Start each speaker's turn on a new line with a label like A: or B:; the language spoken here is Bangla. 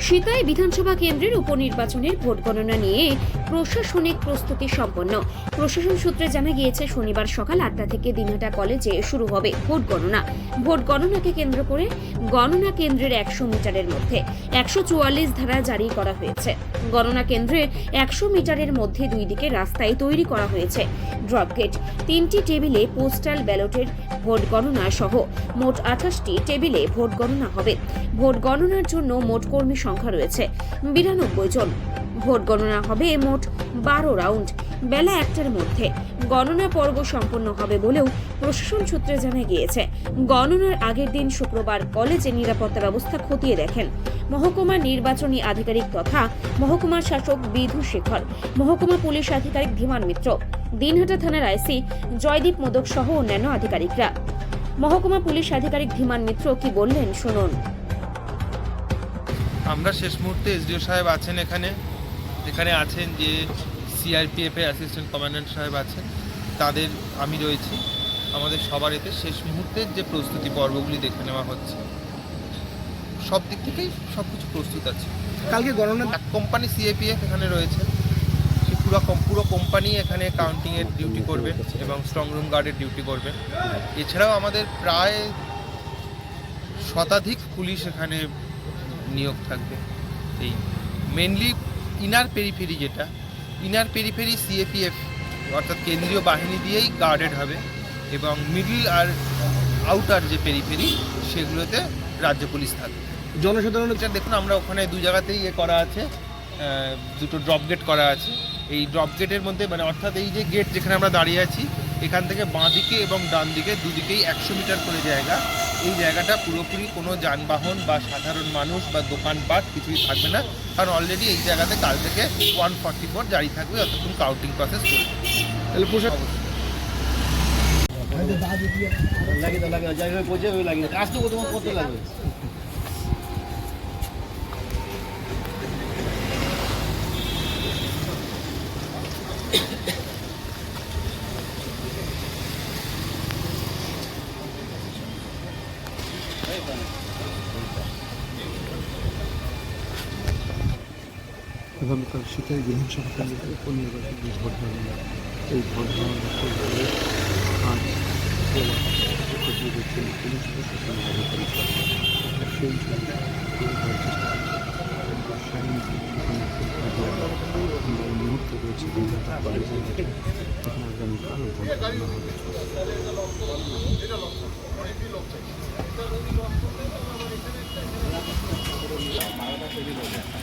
A: সিতাই বিধানসভা কেন্দ্রের উপনির্বাচনের ভোট গণনা নিয়ে প্রশাসনিক প্রস্তুতি সম্পন্ন। প্রশাসন সূত্রে জানা গিয়েছে, শনিবার সকাল আটটা থেকে দিনহাটা কলেজে শুরু হবে ভোট গণনা। ভোট গণনাকে কেন্দ্র করে গণনা কেন্দ্রের একশো মিটারের মধ্যে, একশো চুয়াল্লিশ ধারা জারি করা হয়েছে। গণনা কেন্দ্রে একশো মিটারের মধ্যে দুই দিকে রাস্তায় তৈরি করা হয়েছে। ড্রপ গেট, তিনটি টেবিলে পোস্টাল ব্যালটের ভোট গণনা সহ মোট আঠাশটি টেবিলে ভোট গণনা হবে। ভোট গণনার জন্য মোট কর্মী সংখ্যা রয়েছে বিরানব্বই জন। ভোট গণনা হবে মোট বারো রাউন্ড। বেলা একটার মধ্যে। গণনা পর্ব সম্পন্ন হবে বলেও প্রশাসন সূত্রে জানা গিয়েছে। গণনার আগের দিন শুক্রবার কলেজে নিরাপত্তা ব্যবস্থা খতিয়ে দেখেন। মহকুমা নির্বাচনী আধিকারিক তথা মহকুমার শাসক বিধু শেখর। মহকুমা পুলিশ আধিকারিক ধীমান মিত্র। দিনহাটা থানার আইসি জয়দীপ মোদক সহ অন্যান্য আধিকারিকরা। মহকুমা পুলিশ আধিকারিক ধীমান মিত্র কি বললেন শুনুন।
B: আমরা শেষ মুহূর্তে এসডিও সাহেব আছেন এখানে। এখানে আছেন যে সিআরপিএফ এর অ্যাসিস্ট্যান্ট কমান্ড্যান্ট সাহেব আছেন। তাদের আমি রয়েছি। আমাদের সবার এতে শেষ মুহূর্তের যে প্রস্তুতি পর্বগুলি দেখে নেওয়া হচ্ছে সব দিক থেকেই সব কিছু প্রস্তুত আছে।
C: কালকে গণনা
B: এক কোম্পানি সিএপিএফ এখানে রয়েছে। পুরো পুরো কোম্পানি এখানে কাউন্টিংয়ের ডিউটি করবে এবং স্ট্রং রুম গার্ডের ডিউটি করবে। এছাড়াও আমাদের প্রায় শতাধিক পুলিশ এখানে নিয়োগ থাকবে। এই মেনলি ইনার পেরিফেরি যেটা ইনার পেরিফেরি সিএপিএফ অর্থাৎ কেন্দ্রীয় বাহিনী দিয়েই গার্ডেড হবে এবং মিডিল আর আউটার যে পেরিফেরি সেগুলোতে রাজ্য পুলিশ থাকবে।
C: জনসাধারণ
B: এটা দেখুন, আমরা ওখানে দু জায়গাতেই ইয়ে করা আছে দুটো ড্রপ গেট করা আছে। এই ড্রপ গেটের মধ্যে মানে অর্থাৎ এই যে গেট যেখানে আমরা দাঁড়িয়ে আছি এখান থেকে বাঁ দিকে এবং ডান দিকে দুদিকেই একশো মিটার করে জায়গা। এই জায়গাটা পুরোপুরি কোনো যানবাহন বা সাধারণ মানুষ বা দোকানপাট কিছুই থাকবে না। কারণ অলরেডি এই জায়গাতে কাল থেকে ওয়ান ফর্টি ফোর জারি থাকবে অতক্ষণ কাউন্টিং প্রসেস চলবে।
C: তাহলে
B: অবশ্যই
D: লাগে তো লাগে জায়গায় পৌঁছে লাগে কাজ তো তোমার করতে লাগবে।
E: আগামীকাল শীতের বিধানসভা কেন্দ্রের উপনির্বাচন যে ভোট গণনা এই ভোট আজ প্রশাসন মুহূর্তে রয়েছে আগামীকাল ভোট হবে Thank you.